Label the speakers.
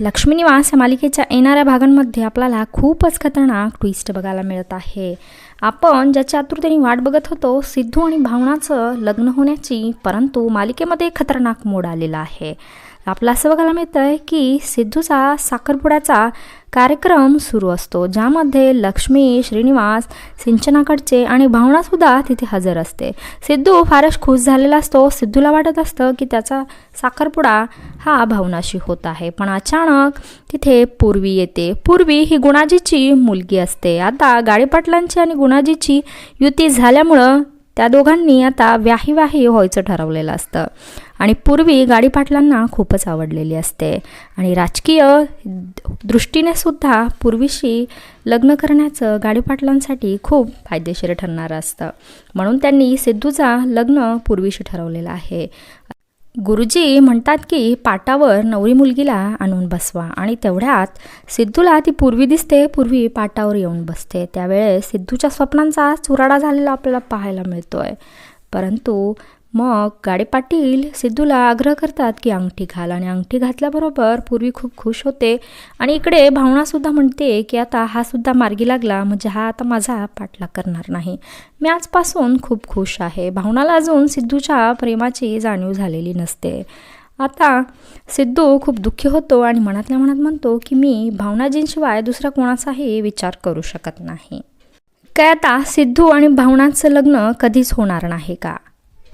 Speaker 1: लक्ष्मी निवास या मालिकेच्या येणाऱ्या भागांमध्ये आपल्याला खूपच खतरनाक ट्विस्ट बघायला मिळत आहे. आपण ज्याच्या आतुरतेने वाट बघत होतो सिद्धू आणि भावनाचं लग्न होण्याची परंतु मालिकेमध्ये खतरनाक मोड आलेला आहे. आपलं असं बघायला मिळतं आहे की सिद्धूचा साखरपुड्याचा कार्यक्रम सुरू असतो ज्यामध्ये लक्ष्मी श्रीनिवास सिंचनाकडचे आणि भावनासुद्धा तिथे हजर असते. सिद्धू फारच खुश झालेला असतो. सिद्धूला वाटत असतं की त्याचा साखरपुडा हा भावनाशी होत आहे. पण अचानक तिथे पूर्वी येते. पूर्वी ही गुणाजीची मुलगी असते. आता गाडीपाटलांची आणि गुणाजीची युती झाल्यामुळं त्या दोघांनी आता व्याही व्याही व्हायचं ठरवलेलं असतं. आणि पूर्वी गाडीपाटलांना खूपच आवडलेली असते. आणि राजकीय दृष्टीने सुद्धा पूर्वीशी लग्न करण्याचं गाडीपाटलांसाठी खूप फायदेशीर ठरणारं असतं. म्हणून त्यांनी सिद्धूचा लग्न पूर्वीशी ठरवलेलं आहे. गुरुजी म्हणतात की पाटावर नवरी मुलगीला आणून बसवा आणि तेवढ्यात सिद्धूला ती पूर्वी दिसते पूर्वी पाटावर येऊन बसते. त्यावेळेस सिद्धूच्या स्वप्नांचा चुराडा झालेला आपल्याला पाहायला मिळतोय. परंतु मग गाडे पाटील सिद्धूला आग्रह करतात की अंगठी घाल आणि अंगठी घातल्याबरोबर पूर्वी खूप खुश होते. आणि इकडे भावनासुद्धा म्हणते की आता हा सुद्धा मार्गी लागला म्हणजे हा आता माझा पाठलाग करणार नाही. मी आजपासून खूप खुश आहे. भावनाला अजून सिद्धूच्या प्रेमाची जाणीव झालेली नसते. आता सिद्धू खूप दुःखी होतो आणि मनातल्या मनात म्हणतो की मी भावनाजींशिवाय दुसरा कोणाचाही विचार करू शकत नाही. काय आता सिद्धू आणि भावनाचं लग्न कधीच होणार नाही का?